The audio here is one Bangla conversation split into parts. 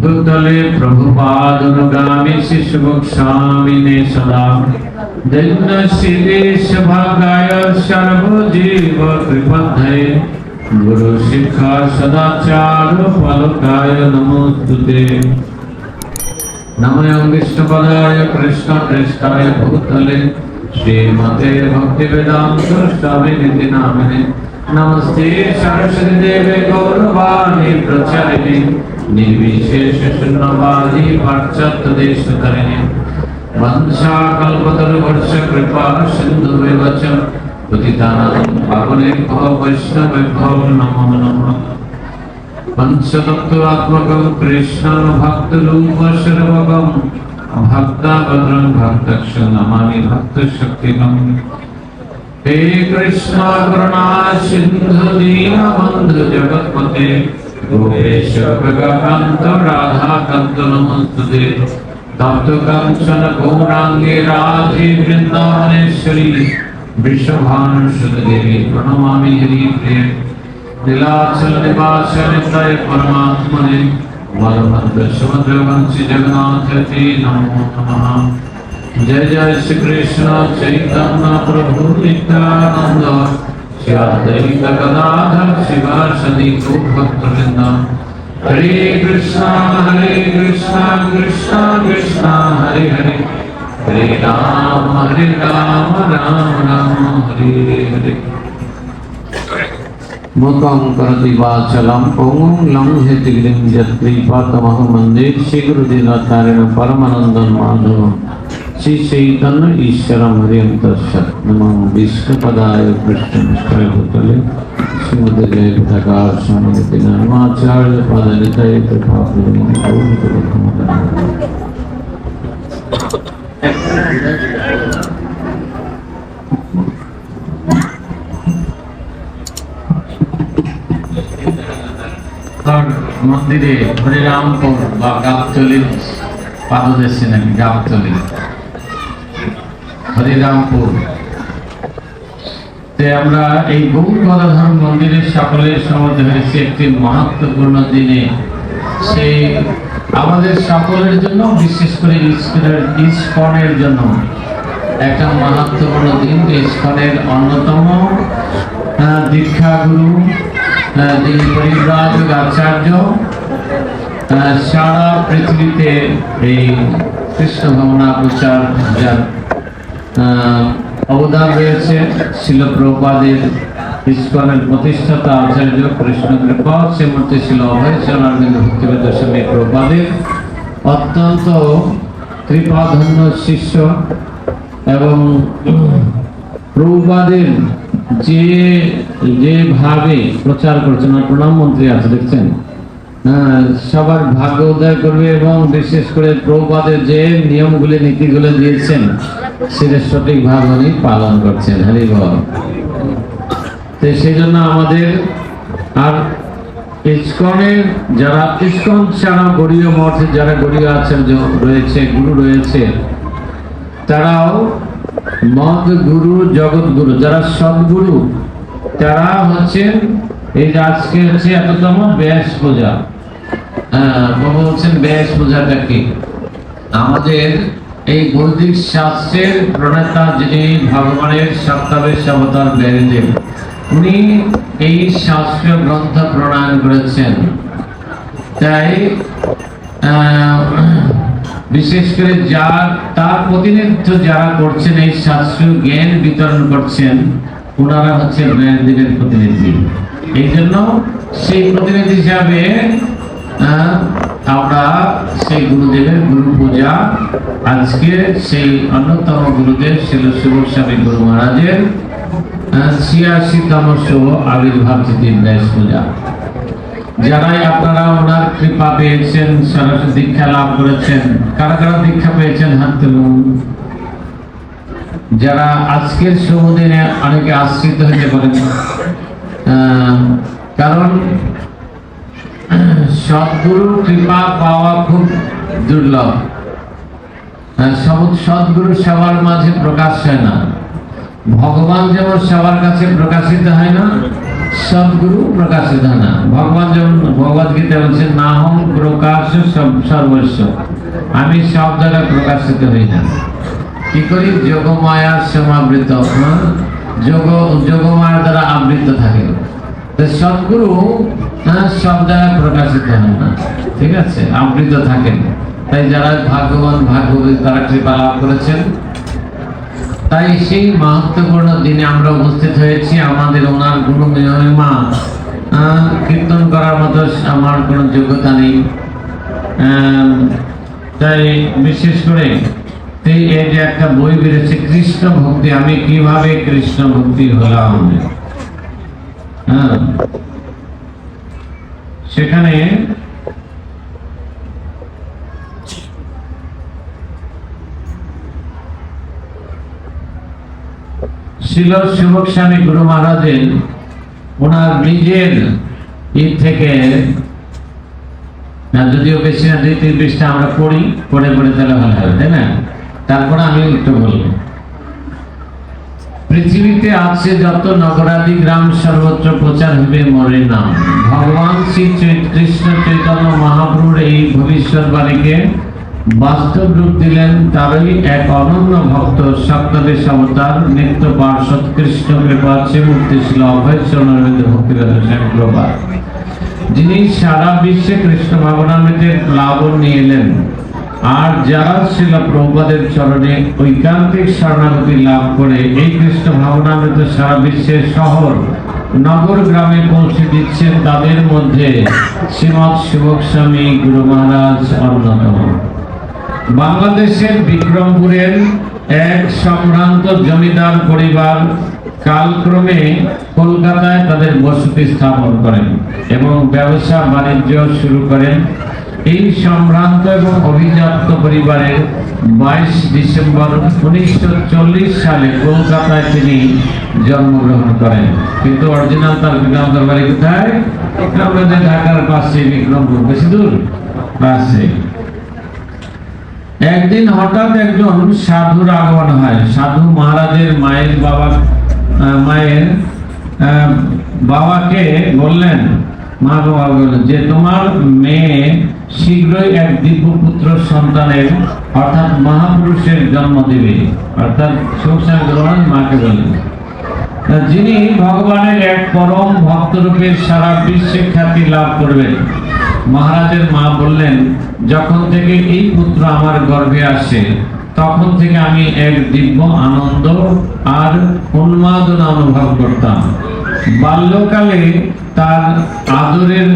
भूतले प्रभुपादनुगामि शिशुभक्षामिने सदा दीनशीलेश भागाय सर्वजीव कृपधये गुरु शिक्षा सदाचार फलकाय नमोस्तुते नमयं विष्णुपदाय कृष्णकृष्णाय भूतले श्रीमते भक्तिवेदान्त নমস্তে, সরস্বতী দেবে গৌরবাণী প্রচারিণী। নির্বিশেষ শূন্যবাদী পাশ্চাত্য দেশ করিণী বংশা কল্পতরুবর্ষ কৃপা, সিন্ধু বিবচ পতিতানাং পাবনেভ্য বৈষ্ণবেভ্য নমো নমঃ। পঞ্চতত্ত্বাত্মকং কৃষ্ণং ভক্তরূপ সর্বগম। ভক্তাভদ্রং ভক্তক্ষ নমামি ভক্তশক্তিকম हे कृष्ण करुणा सिन्धु दीनबन्धु जगत्पते गोपेश भगवन्त राधाकान्त नमस्तुते तप्त कंचन गौराङ्गे राधे वृन्दावनेश्वरी वृषभानुसुतदेवी प्रणमामि हरिप्रिये नीलाचल निवास नित्य परमात्मने बलभद्र सुभद्र वंशी जगन्नाथ ते नमो नमः जय जय श्री कृष्ण चैतन्य प्रभु नित्यानंद। श्री अद्वैत गदाधर शिवासदि भक्तवृंद हरे कृष्णा हरे कृष्णा कृष्णा कृष्णा, हरे हरे। हरे राम हरे राम राम राम, हरे हरे। मुखं करोति वाचलं श्रीगुरुदिनचार्यं परमानन्दं माधवं श्रीचैतन्य ईश्वरं हरिं तत्सत् नमो विष्णुपदाय कृष्णनिष्ठाय भूतले श्रीमते जय प्रकाश स्वामी नर्माचार्य पदनितय कृपा তার মন্দিরে হরিরামপুর বা গাবতলির পাদদেশে নাকি গাবতলি হরিরামপুর। আমরা এই গৌর গদাধর মন্দিরের সকলের সমর্থ হয়েছে একটি মহত্বপূর্ণ দিনে। সেই আমাদের সকলের জন্য, বিশেষ করে ইস্কনের ইস্কনের জন্য একটা মহত্বপূর্ণ দিন। ইস্কনের অন্যতম দীক্ষাগুরু যিনি পরিব্রাজক আচার্য সারা পৃথিবীতে এই কৃষ্ণ ভাবনা প্রচার যার অবদান রয়েছে শিল প্রপাদের ইস্কনের প্রতিষ্ঠাতা আচার্য কৃষ্ণ কৃপা সে মূর্তি ছিল অভয় চরণারবিন্দ ভক্তিবেদ প্রপাদের অত্যন্ত কৃপাধন্য শিষ্য এবং প্রভুপাদের যে যেভাবে প্রচার করছেন আর প্রণাম মন্ত্রী আছে, দেখছেন? সবার ভাগ্য উদয় করবে এবং বিশেষ করে প্রভুপাদের যে নিয়মগুলি, নীতিগুলো দিয়েছেন সেটা সঠিকভাবে উনি পালন করছেন হরি বল। তো সেই জন্য আমাদের আর ইস্কনের, যারা ইস্কন ছাড়া গড়ীয় মঠে, যারা গড়ীয় আছেন রয়েছে, গুরু রয়েছে, তারাও মদ গুরু, জগৎ গুরু, যারা সদ্গুরু, তারা হচ্ছেন এই যে আজকে হচ্ছে এততম ব্যাস পূজা। হ্যাঁ বলছেন ব্যাস পূজাটা কি? আমাদের এই বৈদিক শাস্ত্রের প্রণেতা যিনি ভগবানের সপ্তাবেশ অবতার ব্যারিদেব উনি এই শাস্ত্রীয় গ্রন্থ প্রণয়ন করেছেন। তাই বিশেষ করে যার তার প্রতিনিধিত্ব যারা করছেন, এই শাস্ত্রীয় জ্ঞান বিতরণ করছেন ওনারা হচ্ছে জ্ঞানদেবের প্রতিনিধি। এই জন্য সেই প্রতিনিধি হিসাবে আমরা সেই গুরুদেবের গুরু পূজা। আজকে সেই অন্যতম গুরুদেব ছিল শিবস্বামী গুরু মহারাজের ছিয়াশিতম শুভ আবির্ভাব তিথি ব্যাস পূজা। যারাই আপনারা ওনার কৃপা পেয়েছেন সরাসরি দীক্ষা লাভ করেছেন, কারা কারা দীক্ষা পেয়েছেন হাত তুলুন। যারা আজকের শুভ দিনে অনেকে আশ্রিত হতে পারেন কারণ সদ্গুরু কৃপা পাওয়া খুব দুর্লভ। সব- সদ্গুরু সবার মাঝে প্রকাশ হয় না। ভগবান যেমন সবার কাছে প্রকাশিত হয় না সদ্গুরু প্রকাশিত হয় না। ভগবান যেমন ভগবত গীতা বলছে না হম প্রকাশ সব- সর্বস্ব। আমি সব জায়গায় প্রকাশিত হই না। কি করি? যোগমায়ার সমাবৃত হ্যাঁ? যোগ, যোগমায়া দ্বারা আবৃত থাকে। তো হ্যাঁ, সব জায়গায় প্রকাশিত হন না। ঠিক আছে? আবৃত থাকেন। তাই যারা ভাগ্যবান ভাগ্যবতী তারা কৃপা লাভ করেছেন। তাই সেই মাহাত্মপূর্ণ দিনে আমরা উপস্থিত হয়েছি। আমাদের ওনার গুরু মহিমা কীর্তন করার মতো আমার কোনো যোগ্যতা নেই। তাই বিশেষ করে এই যে একটা বই বেরোচ্ছে কৃষ্ণ ভক্তি আমি কীভাবে কৃষ্ণ ভক্তি হলাম? হ্যাঁ। সেখানে ছিল সেবক স্বামী গুরু মহারাজের ওনার নিজের ই থেকে যদিও বেশি না, দুই তিন পৃষ্ঠা আমরা পড়ি, পড়ে পড়ে তাহলে ভালো হবে, তাই না? তারপরে আমি একটু বলব। পৃথিবীতে আছে যত নগরাদি গ্রাম, সর্বত্র প্রচার হবে মরে নাম ভগবান শ্রী কৃষ্ণ চৈতন্য মহাপ্রভুর এই ভবিষ্যৎবাণীকে বাস্তব রূপ দিলেন। তারই এক অনন্য ভক্ত সপ্তদেশ অবতার, নিত্য পার্শ্বদ কৃষ্ণ কৃপা মুক্তি ছিল অভয় চরণের ভক্তিবেদ যিনি সারা বিশ্বে কৃষ্ণ ভাবনামৃতের প্লাবন নিয়ে এলেন। আর যারা ছিল প্রভুপাদের চরণে ঐকান্তিক শরণাগতি লাভ করে এই কৃষ্ণ ভাবনামৃত সারা বিশ্বের শহর, নগর গ্রামে পৌঁছে দিচ্ছেন তাদের মধ্যে শ্রীমৎ শিবক স্বামী গুরু মহারাজ অন্যতম। বাংলাদেশের বিক্রমপুরের এক সম্ভ্রান্ত জমিদার পরিবার কালক্রমে কলকাতায় তাদের বসতি স্থাপন করেন এবং ব্যবসা বাণিজ্য শুরু করেন। এই সম্ভ্রান্ত এবং অভিজাত পরিবারের বাইশ ডিসেম্বর উনিশশো সালে কলকাতায় তিনি জন্মগ্রহণ করেন। কিন্তু অরিজিনাল তার বিক্রমপুর বাড়ি কোথায়? ঢাকার পাশে বিক্রমপুর। বেশি দূর? পাশে। একদিন হঠাৎ একজন সাধুর আগমন হয়। সাধু মহারাজের মায়ের বাবা মায়ের বাবাকে বললেন, মা বাবা বললেন যে তোমার মেয়ে শীঘ্রই এক দিব্য পুত্র সন্তানের, অর্থাৎ মহাপুরুষের জন্ম দেবে। অর্থাৎ সুখসান গ্রহণ মাকে বললেন যিনি ভগবানের এক পরম ভক্তরূপে সারা বিশ্বে খ্যাতি লাভ করবেন, মহারাজের মা বললেন, যখন থেকে এই পুত্র আমার গর্ভে আসে, তখন থেকে আমি এক দিব্য আনন্দ আর উন্মাদনা অনুভব করতাম। বাল্যকালে তার আদরের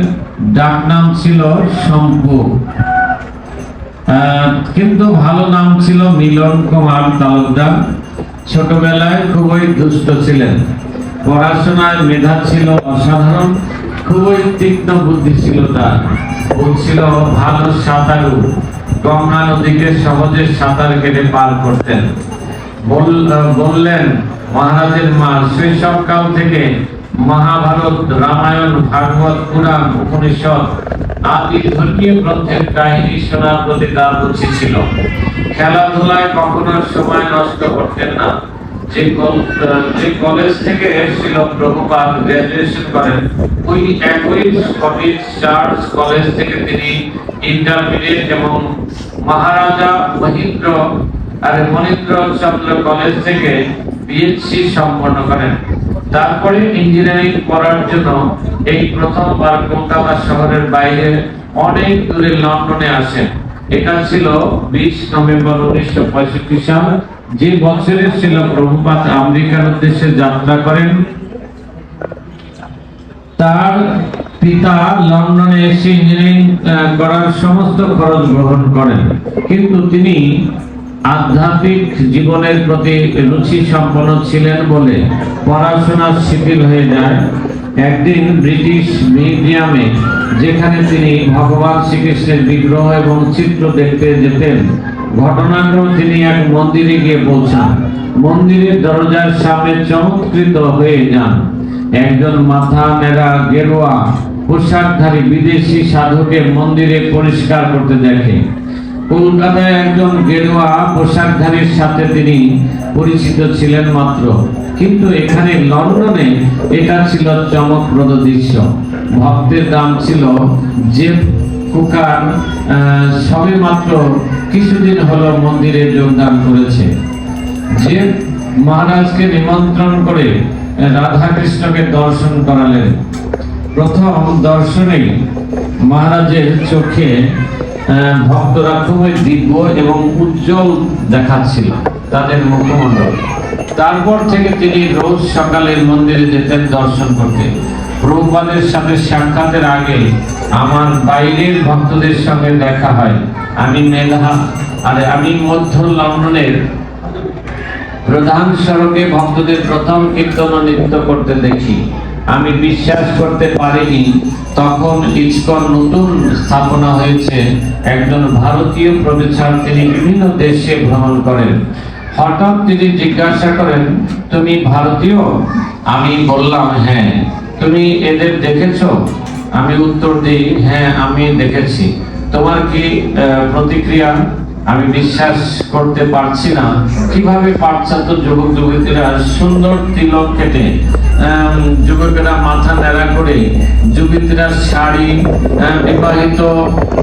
ডাকনাম ছিল শম্ভু কিন্তু ভালো নাম ছিল মিলন কুমার তালুকদার। ছোটবেলায় খুবই দুষ্ট ছিলেন। পড়াশোনায় মেধা ছিল অসাধারণ, খুবই তীক্ষ্ণ বুদ্ধি ছিল তার। ছিল ভালো সাঁতারু। গঙ্গা নদীকে সহজে সাঁতার কেটে পার করতেন। বল- বললেন, মহারাজের মা শৈশব কাল থেকে মহাভারত, রামায়ণ, ভাগবত, পুরাণ, উপনিষদ আদি ধর্মীয় গ্রন্থের কাহিনী শোনার প্রতি তার রুচি ছিল। খেলাধুলায় কখনো সময় নষ্ট করতেন না। যে কলেজ থেকে ছিল প্রভুপাদ গ্রাজুয়েশন করেন, ওই একই স্কটিশ চার্চ কলেজ থেকে তিনি ইন্টারমিডিয়েট এবং মহারাজা মহিন্দ্র আর মনিন্দ্র চন্দ্র কলেজ থেকে বিএসসি সম্পন্ন করেন। তারপরে ইঞ্জিনিয়ারিং পড়ার জন্য এই প্রথমবার কলকাতা শহরের বাইরে অনেক দূরে লন্ডনে আসেন। এটা ছিল বিশ নভেম্বর উনিশশো পঁয়ষট্টি সাল। যে বছরে ছিল প্রভুপাত আমেরিকার উদ্দেশ্যে যাত্রা করেন, তার পিতা লন্ডনে এসে ইঞ্জিনিয়ারিং করার সমস্ত খরচ গ্রহণ করেন। কিন্তু তিনি আধ্যাত্মিক জীবনের প্রতি রুচি সম্পন্ন ছিলেন বলে পড়াশোনা শিথিল হয়ে যায়। একদিন ব্রিটিশ মিউজিয়ামে যেখানে তিনি ভগবান শ্রীকৃষ্ণের বিগ্রহ এবং চিত্র দেখতে যেতেন ঘটনাক্রমে তিনি এক মন্দিরে গিয়ে পৌঁছান। মন্দিরের দরজার সামনে চমৎকৃত হয়ে যান। একজন মাথা নেড়া গেরুয়া, পোশাকধারী বিদেশি সাধুকে মন্দিরে পরিষ্কার করতে দেখে। কলকাতায় একজন গেরুয়া পোশাকধারীর সাথে তিনি পরিচিত ছিলেন মাত্র। কিন্তু এখানে লন্ডনে এটা ছিল চমকপ্রদ দৃশ্য। ভক্তের দাম ছিল যে কুকার সবে মাত্র কিছুদিন হলো মন্দিরে যোগদান করেছে। যে মহারাজকে নিমন্ত্রণ করে রাধাকৃষ্ণকে দর্শন করালেন। প্রথম দর্শনেই মহারাজের চোখে ভক্তরা খুবই দিব্য এবং উজ্জ্বল দেখাচ্ছিল তাদের মুখমণ্ডল। তারপর থেকে তিনি রোজ সকালে মন্দিরে যেতেন দর্শন করতে। সাথে সাক্ষাতের আগে আমার বাইরের ভক্তদের সঙ্গে দেখা হয়। আমি মেধা, আর আমি মধ্য লন্ডনের প্রধান সড়কে ভক্তদের প্রথম কীর্তন নৃত্য করতে দেখি। আমি বিশ্বাস করতে পারিনি। তখন ইস্কন নতুন স্থাপনা হয়েছে। একজন ভারতীয় প্রফেসর, তিনি বিভিন্ন দেশে ভ্রমণ করেন। হঠাৎ তিনি জিজ্ঞাসা করেন, তুমি ভারতীয়? আমি বললাম হ্যাঁ। তুমি এদের দেখেছ? আমি উত্তর দিই হ্যাঁ আমি দেখেছি। তোমার কি প্রতিক্রিয়া? আমি বিশ্বাস করতে পারছি না। কীভাবে পাশ্চাত্য যুবক যুবতীরা সুন্দর তিলক কেটে যুবকেরা মাথা নেড়া করে, যুবতীরা শাড়ি বিবাহিত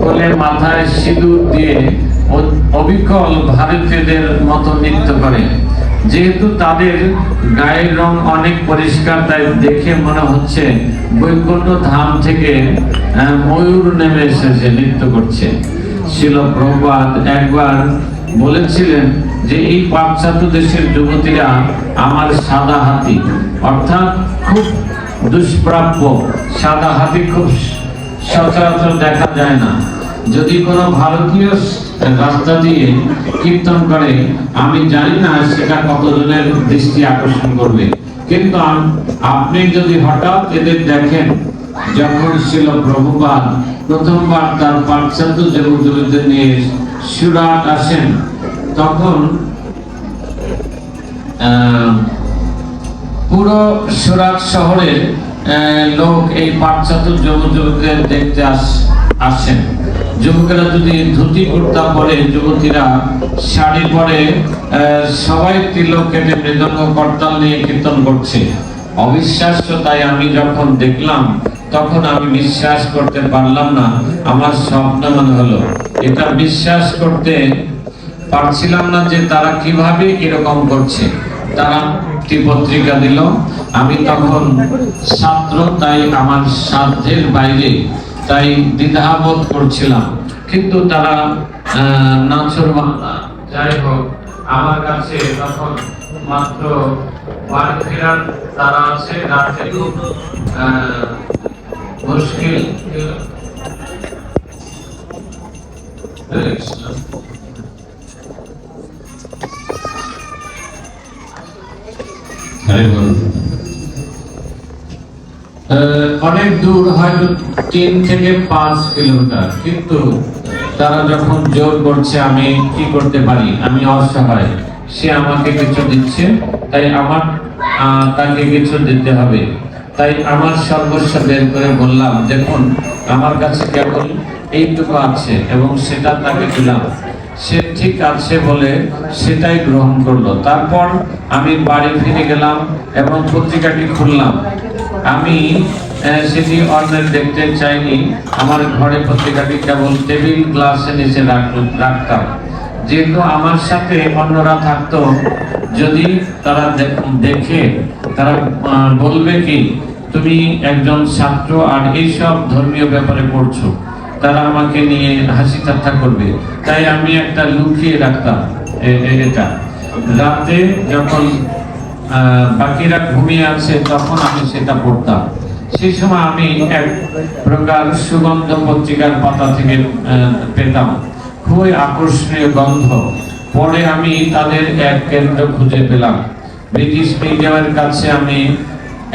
হলে মাথায় সিঁদুর দিয়ে অবিকল ভারতীয়দের মতো নৃত্য করে। যেহেতু তাদের গায়ের রং অনেক পরিষ্কার, তাই দেখে মনে হচ্ছে বৈকুণ্ঠ ধাম থেকে ময়ূর নেমে এসেছে নৃত্য করছে। প্রবাদ একবার বলেছিলেন যে এই পাশ্চাত্য দেশের যুবতীরা আমার সাদা হাতি। অর্থাৎ খুব দুষ্প্রাপ্য। সাদা হাতি খুব সচরাচর দেখা যায় না। যদি কোনো ভারতীয় রাস্তা দিয়ে কীর্তন করে, আমি জানি না সেটা কতজনের দৃষ্টি আকর্ষণ করবে। কিন্তু আপনি যদি হঠাৎ এদের দেখেন, যখন ছিল প্রভুপাদ প্রথমবার তার পাশ্চাত্য যুবতীদের নিয়ে সুরাট আসেন, তখন পুরো সুরাট শহরের লোক এই পাশ্চাত্য যুবক যুবতীদের দেখতে আস- আসেন। যুবকেরা যদি ধুতি কুর্তা পরে যুবতীরা শাড়ি পরে সবাই তিলক কেটে মৃদঙ্গ করতাল নিয়ে কীর্তন করছে। অবিশ্বাস্য তাই আমি যখন দেখলাম তখন আমি বিশ্বাস করতে পারলাম না। আমার স্বপ্ন মনে হলো, এটা বিশ্বাস করতে পারছিলাম না যে তারা কীভাবে এরকম করছে। তারা পত্রিকা দিল, আমি তখন ছাত্র, তাই আমার সাধ্যের বাইরে, তাই দ্বিধাবোধ করছিলাম। কিন্তু তারা বাংলা যাই হোক, আমার কাছে তখন মাত্র তারা আছে, রাতে বল। আহ, অনেক দূর হয়তো তিন থেকে পাঁচ কিলোমিটার কিন্তু তারা যখন জোর করছে আমি কি করতে পারি? আমি অসহায়। সে আমাকে কিছু দিচ্ছে তাই আমার আহ, তাকে কিছু দিতে হবে। তাই আমার সর্বস্ব বের করে বললাম, দেখুন, আমার কাছে কেবল এইটুকু আছে এবং সেটা তাকে দিলাম। সে ঠিক আছে বলে সেটাই গ্রহণ করল। তারপর আমি বাড়ি ফিরে গেলাম এবং পত্রিকাটি খুললাম। আমি সেটি অন্যের দেখতে চাইনি। আমার ঘরে পত্রিকাটি কেবল টেবিল গ্লাসে নিচে রাখ- রাখতাম। যেহেতু আমার সাথে অন্যরা থাকতো, যদি তারা দেখে তারা বলবে কি, তুমি একজন ছাত্র আর এইসব ধর্মীয় ব্যাপারে পড়ছো। তারা আমাকে নিয়ে হাসি ঠাট্টা করবে। তাই আমি একটা লুকিয়ে রাখতাম এটা। রাতে যখন বাকিরা ঘুমিয়ে আছে, তখন আমি সেটা পড়তাম। সেই সময় আমি এক প্রকার সুগন্ধ পত্রিকার পাতা থেকে পেতাম। খুবই আকর্ষণীয় গন্ধ। পরে আমি তাদের এক কেন্দ্র খুঁজে পেলাম। ব্রিটিশ মিউজিয়ামের কাছে আমি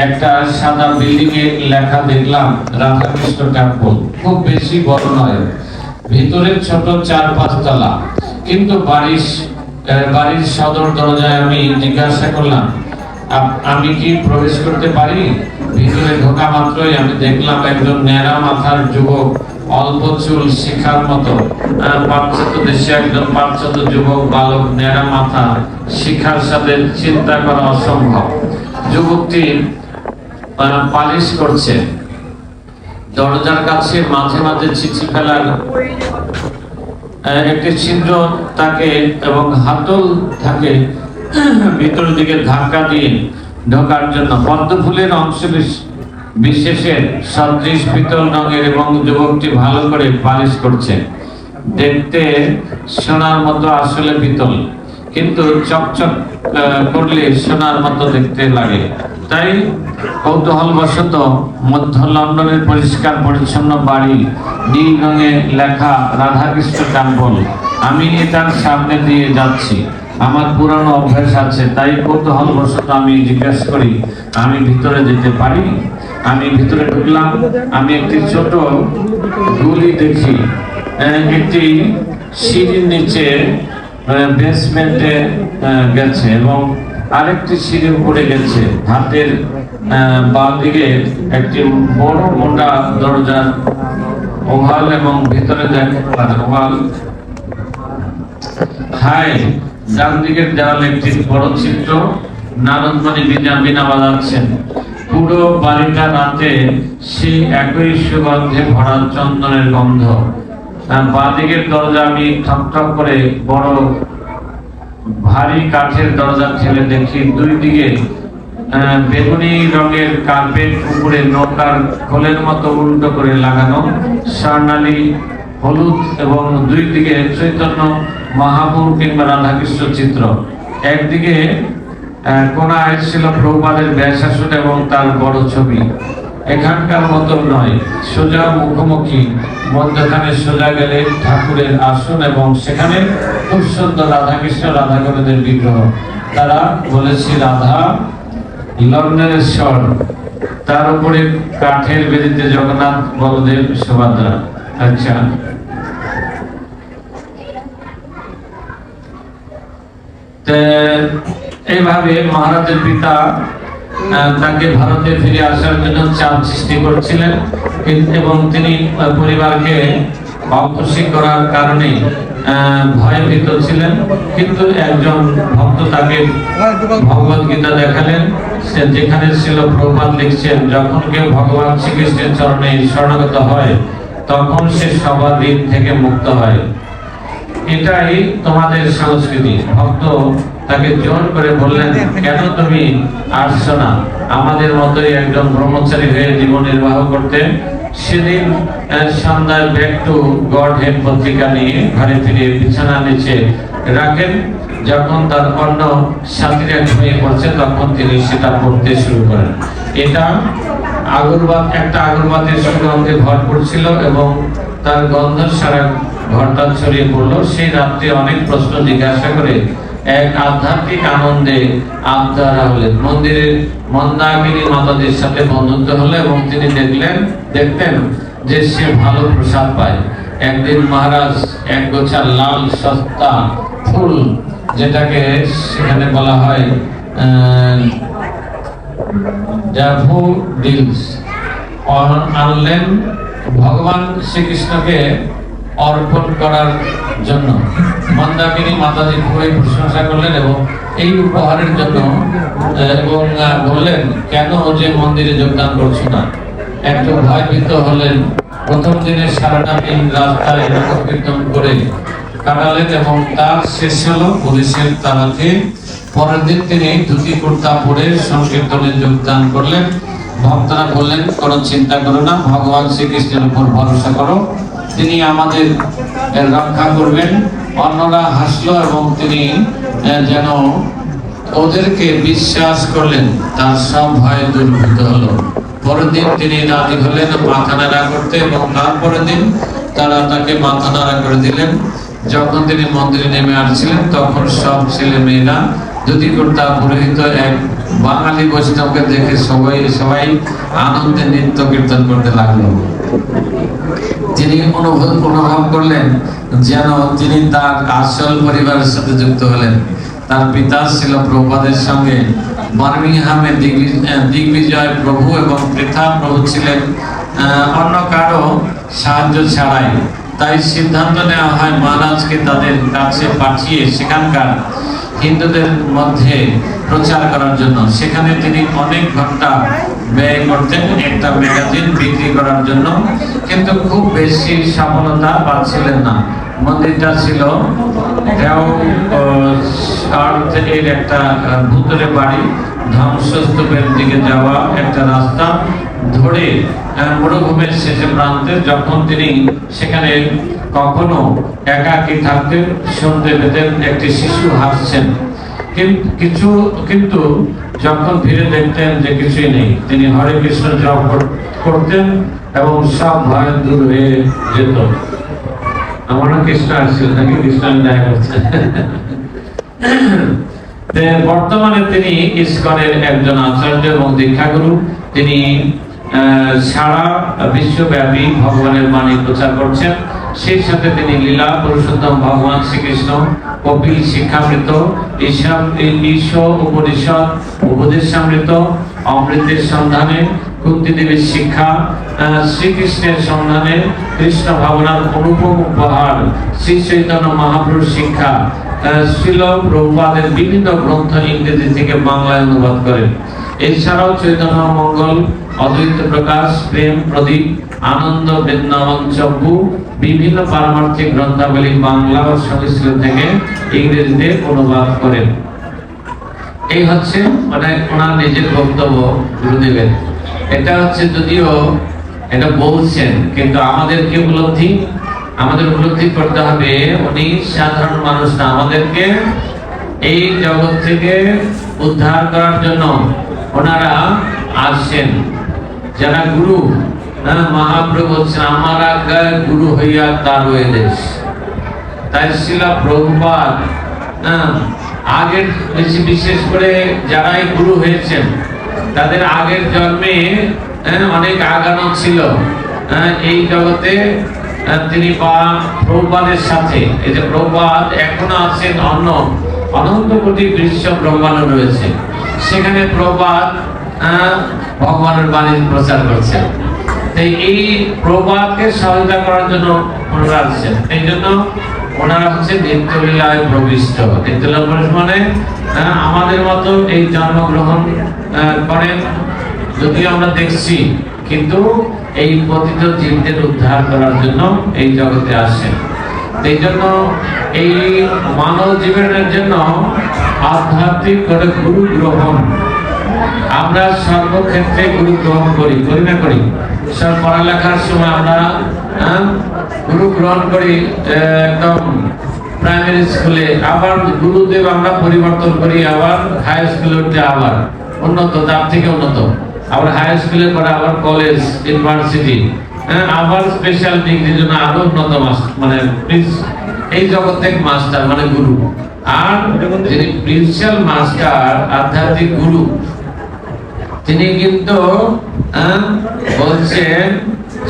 একটা সাদা বিল্ডিং এ লেখা দেখলাম, রাধাকৃষ্ণ টেম্পল খুব বেশি বড় নয় ভিতরে ছোট চার পাঁচ তলা কিন্তু বাড়ির বাড়ির সদর দরজায় আমি জিজ্ঞাসা করলাম আমি কি প্রবেশ করতে পারি? ভিতরে ঢোকা মাত্রই আমি দেখলাম একজন ন্যাড়া মাথার যুবক অল্প চুল শিখার মতো। পাশ্চাত্য দেশে একজন পাশ্চাত্য যুবক, বালক নেড়া মাথা শিখার সাথে চিন্তা করা অসম্ভব। যুবকটি পালিশ করছে। দরজার কাছে মাঝে মাঝে চিঠি ফেলার একটি ছিদ্র থাকে এবং হাতল থাকে। ভিতর দিকে ধাক্কা দিয়ে ঢোকার জন্য। পদ্ম ফুলের অংশ বিশেষের সদৃশ পিতল রঙের এবং যুবকটি ভালো করে পালিশ করছে। দেখতে সোনার মতো আসলে পিতল, কিন্তু চকচক করলে সোনার মতো দেখতে লাগে। তাই কৌতূহল বশত মধ্য লন্ডনের পরিষ্কার পরিচ্ছন্ন বাড়ি, নীল রঙে লেখা রাধাকৃষ্ণ টেম্পল, আমি তার সামনে দিয়ে যাচ্ছি। আমার পুরানো অভ্যাস আছে, তাই কৌতূহল বশত আমি জিজ্ঞেস করি, আমি ভিতরে যেতে পারি? আমি ভিতরে ঢুকলাম, আমি একটি ছোট গুলি দেখি একটি সিঁড়ির নিচে বেসমেন্টে গেছে এবং আরেকটি সিঁড়ি উপরে গেছে। হাতের বাঁ দিকে একটি বড় মোটা দরজা, ওভাল এবং ভিতরে দেখা, ওভাল। হাই ডান দেওয়ালে একটি বড় চিত্র নারদমণি বিনা বিনা বাজাচ্ছেন পুরো বাড়িটা রাতে একই সুগন্ধে ভরা চন্দনের গন্ধ। দরজা আমি ঠক ঠক করে বড় ভারী কাঠের দরজা ঠেলে দেখি। দুই দিকে বেগুনি রঙের কার্পেট, উপরে নৌকার খোলের মতো উল্টো করে লাগানো। স্বর্ণালী হলুদ এবং দুই দিকে চৈতন্য মহাপুর কিংবা রাধাকৃষ্ণ চিত্র। একদিকে কোনায় ছিল প্রভুপাদের ব্যাসাসন এবং তার বড় ছবি। এখানকার মতো নয়, সোজা মুখোমুখি, মধ্যখানে সোজা গেলে ঠাকুরের আসন এবং সেখানে খুব সুন্দর রাধাকৃষ্ণ রাধাগণের বিগ্রহ। তারা বলেছি, রাধা, লগ্নের স্বর। তার উপরে কাঠের বেদিতে জগন্নাথ বলদেব সুভদ্রা। আচ্ছা এইভাবে মহারাজের পিতা তাকে ভারতে ফিরে আসার জন্য চাপ সৃষ্টি করছিলেন। এবং তিনি পরিবারকে অখুশি করার কারণে ভয়ভীত ছিলেন। কিন্তু একজন ভক্ত তাকে ভগবত গীতা দেখালেন যেখানে ছিল, প্রভাত লিখছেন, যখন কেউ ভগবান শ্রীকৃষ্ণের চরণে শরণাগত হয়, তখন সে সবার দিন থেকে মুক্ত হয়। এটাই তোমাদের সংস্কৃতি। ভক্ত তাকে জোর করে বললেন, কেন তুমি আসছো না? আমাদের মতোই একজন ব্রহ্মচারী হয়ে জীবন নির্বাহ করতে। সেদিন সন্ধ্যায় ব্যাক টু গড হেড পত্রিকা নিয়ে ঘরে ফিরে বিছানা নিচে রাখেন। যখন তার অন্য সাথীরা ঘুমিয়ে পড়ছে, তখন তিনি সেটা পড়তে শুরু করেন। এটা আগরবাত, একটা আগরবাতের সুগন্ধে ভরপুর ছিল এবং তার গন্ধ সারা ঘরটা ছড়িয়ে পড়ল। সেই রাত্রে অনেক প্রশ্ন জিজ্ঞাসা করে এক আধ্যাত্মিক আনন্দে আত্মারা হলেন। মন্দিরের মন্দাকিনী মাতাদের সাথে বন্ধুত্ব হলো এবং তিনি দেখলেন, দেখতেন যে সে ভালো প্রসাদ পায়। একদিন মহারাজ এক গোছা লাল সস্তা ফুল, যেটাকে সেখানে বলা হয় আনলেন। ভগবান শ্রীকৃষ্ণকে অর্পণ করার জন্য। মন্দাকিনী মাতাজি খুবই প্রশংসা করলেন এবং এই উপহারের জন্য এবং বললেন, কেন যে মন্দিরে যোগদান করছ না? একটু ভয়ভীত হলেন। প্রথম দিনের সারাটা দিন রাস্তায় কীর্তন করে কাটালেন এবং তার শেষ হলো পুলিশের তালাতে। পরের দিন তিনি ধুতি কুর্তা পরে সংকীর্তনে যোগদান করলেন। ভক্তরা বললেন, কোনো চিন্তা করো না, ভগবান শ্রীকৃষ্ণের উপর ভরসা করো। তিনি আমাদের রক্ষা করবেন। অন্যরা হাসলো এবং তিনি যেন ওদেরকে বিশ্বাস করলেন, তার সব ভয় দূরভূত হলো। পরের দিন তিনি রাজি হলেন মাথা নাড়া করতে এবং তারপরের দিন তারা তাকে মাথা নাড়া করে দিলেন। যখন তিনি মন্দিরে নেমে আসছিলেন, তখন সব ছেলে মেয়েরা যদি কুর্তা পুরোহিত, এক বাঙালি বৈষ্ণবকে দেখে সবাই সবাই আনন্দে নৃত্য কীর্তন করতে লাগল। তিনি অনুভব অনুভব করলেন যেন তিনি তার আসল পরিবারের সাথে যুক্ত হলেন। তার পিতা ছিল প্রভুপাদের সঙ্গে বার্মিংহামে দিগ্বিজয় প্রভু এবং পৃথা প্রভু ছিলেন অন্য কারও সাহায্য ছাড়াই। তাই সিদ্ধান্ত নেওয়া হয় মহারাজকে তাদের কাছে পাঠিয়ে সেখানকার হিন্দুদের মধ্যে প্রচার করার জন্য। সেখানে তিনি অনেক ঘণ্টা ব্যয় করতেন, একটা ম্যাগাজিন বিক্রি করার জন্য। কিন্তু খুব বেশি সফলতা পাচ্ছিলেন না। মন্দিরটা ছিল একটা ভূতরে বাড়ি। ধ্বংসস্তূপের দিকে যাওয়া একটা রাস্তা ধরে মরুভূমির শেষে প্রান্তে যখন তিনি সেখানে কখনো একাকী থাকতেন শুনতে পেতেন একটি শিশু হাসছেন। কিছু, কিন্তু যখন ফিরে দেখতেন যে কিছুই নেই, তিনি হরে কৃষ্ণ জপ করতেন এবং সব ভয় দূর হয়ে যেত। আমারও কৃষ্ণ আসছিল, নাকি কৃষ্ণ দেখা করছে? বর্তমানে তিনি ইসকনের একজন আচার্য এবং দীক্ষাগুরু। তিনি সারা বিশ্বব্যাপী ভগবানের বাণী প্রচার করছেন। সেই সাথে তিনি লীলা পুরুষোত্তম, ভগবান শ্রীকৃষ্ণ, কপিল শিক্ষামৃত ঈশা উপনিষদ উপদেশামৃত, অমৃতের সন্ধানে কুন্তি দেবীর শিক্ষা শ্রীকৃষ্ণের সন্ধানে, কৃষ্ণ ভাবনার অনুপম উপহার, শ্রী চৈতন্য মহাপ্রভুর শিক্ষা শিল প্রভুপাদের বিভিন্ন গ্রন্থ ইংরেজি থেকে বাংলায় অনুবাদ করেন। এছাড়াও চৈতন্য মঙ্গল অদ্বৈত প্রকাশ, প্রেম, প্রদীপ, আনন্দ, বৃন্দাবন চব্বু বিভিন্ন পারমার্থিক গ্রন্থাবলী বাংলা ও সংস্কৃত থেকে ইংরেজিতে অনুবাদ করেন। এই হচ্ছে মানে ওনার নিজের বক্তব্য গুরুদেবের। এটা হচ্ছে যদিও এটা বলছেন, কিন্তু আমাদের কি উপলব্ধি, আমাদের উপলব্ধি করতে হবে উনি সাধারণ মানুষ না, আমাদেরকে এই জগৎ থেকে উদ্ধার করার জন্য ওনারা আসছেন। যারা গুরু হ্যাঁ মহাপ্রভু বলছেন আমার আজ্ঞায় গুরু হইয়া তার দেশ তাই শিলা প্রভুপাদ হ্যাঁ, আগের বেশি বিশেষ করে যারাই গুরু হয়েছেন তাদের আগের জন্মে অনেক আগানো ছিল। এই জগতে তিনি বা প্রভুপাদের সাথে এই যে প্রভুপাদ এখনও আছেন অন্য অনন্ত কোটি বিশ্ব ব্রহ্মাণ্ড রয়েছে। সেখানে প্রভুপাদ ভগবানের বাণী প্রচার করছেন তাই এই প্রবাদকে সহায়তা করার জন্য ওনারা আসছেন। এই জন্য ওনারা হচ্ছে নিত্যলীলায় প্রবিষ্ট। নিত্যলীলা প্রবেশ মানে আমাদের মতো এই জন্মগ্রহণ করেন। যদিও আমরা দেখছি, কিন্তু এই পতিত জীবদের উদ্ধার করার জন্য এই জগতে আসেন এই জন্য এই মানব জীবনের জন্য আধ্যাত্মিক গুরু গ্রহণ আমরা সর্বক্ষেত্রে গুরু গ্রহণ করি করি না করি? সব পড়ালেখার সময় আমরা হ্যাঁ, গুরু গ্রহণ করি একদম প্রাইমারি স্কুলে আবার গুরুদেব আমরা পরিবর্তন করি আবার হাই স্কুলে উঠতে আবার। উন্নত তার থেকে উন্নত। আবার হাই স্কুলে পরে আবার কলেজ ইউনিভার্সিটি হ্যাঁ আবার স্পেশাল ডিগ্রির জন্য আরও উন্নত মাস্টার মানে এই জগতের মাস্টার মানে গুরু। আর যিনি প্রিন্সিপাল মাস্টার আধ্যাত্মিক গুরু তিনি কিন্তু বলছেন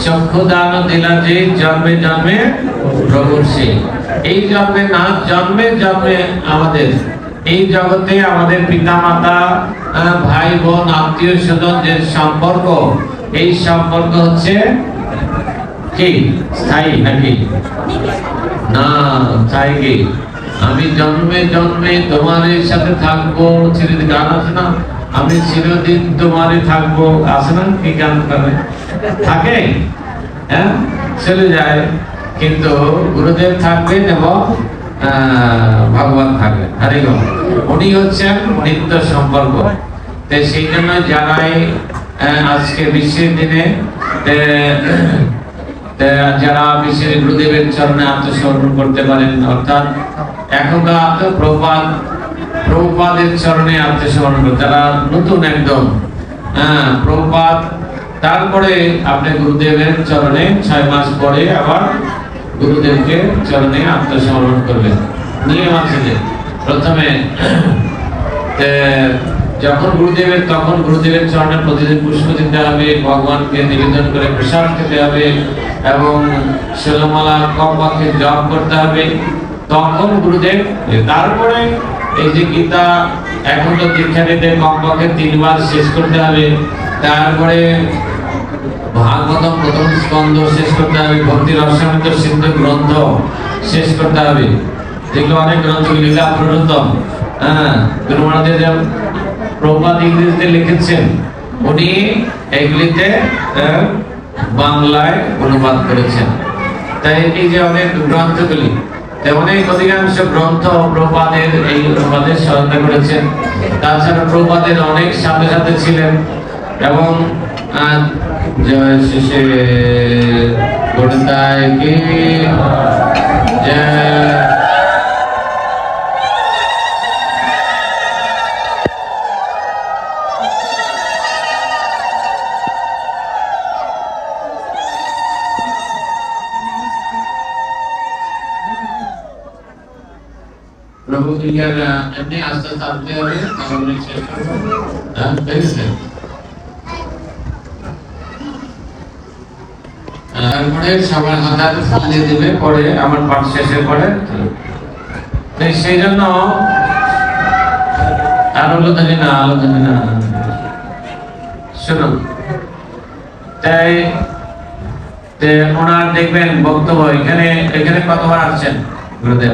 চক্ষুদান দিলা যে জন্মে জন্মে প্রভুর সেই। এই জন্মে না, জন্মে জন্মে আমাদের, এই জগতে আমাদের পিতা মাতা ভাই, বোন, আত্মীয় স্বজন যে সম্পর্ক, এই সম্পর্ক হচ্ছে কি? স্থায়ী নাকি? না তাই কি? আমি জন্মে জন্মে তোমার সাথে থাকব চিরদিন গান আছে না? আমি চিরদিন তোমারই থাকব। আছে না? কি গান করে থাকে? হ্যাঁ? চলে যায়। কিন্তু গুরুদেব থাকবেন এবং ভগবান থাকবেন। হরে গো। উনি হচ্ছেন নিত্য সম্পর্ক। তো সেই জন্য যারাই আজকে বিশ্বের দিনে যারা বিশ্বের গুরুদেবের চরণে আত্মসমর্পণ করতে পারেন, অর্থাৎ এখনকার প্রপাত প্রপাদের চরণে আত্মসমর্পণ করতে যারা নতুন একদম হ্যাঁ তারপরে আপনি গুরুদেবের চরণে ছয় মাস পরে আবার গুরুদেবকে চরণে আত্মসমর্পণ করবেন। নিয়ম আছে যে, প্রথমে যখন গুরুদেবের, তখন গুরুদেবের চরণে প্রতিদিন পুষ্প দিতে হবে, ভগবানকে নিবেদন করে প্রসাদ খেতে হবে, এবং ষোলমালা কমপক্ষে জপ করতে হবে। তখন গুরুদেব তারপরে এই যে গীতা, এখন তো দীক্ষা নিতে কমপক্ষে তিনবার শেষ করতে হবে। তারপরে ভাগবতম প্রথম স্কন্ধ শেষ করতে হবে ভক্তি রসামৃত সিদ্ধ গ্রন্থ শেষ করতে হবে। যেগুলো অনেক গ্রন্থ লীলা প্রণতম হ্যাঁ প্রপাত ইংরেজিতে লিখেছেন, উনি এগুলিতে বাংলায় অনুবাদ করেছেন। তাই এই যে অনেক গ্রন্থগুলি অনেক অধিকাংশ গ্রন্থ প্রপাদের এই অনুবাদে সহায়তা করেছেন। তাছাড়া প্রপাদের অনেক সাথে সাথে ছিলেন এবং শেষে গোড়তায় কি? তারপরে সবার দিবে, পরে আমার পাঠ পরে সেই জন্য আর হলো জানি না আলো জানি না। শুনুন তাই ওনার দেখবেন বক্তব্য এখানে এখানে কতবার আসছেন? গুরুদেব।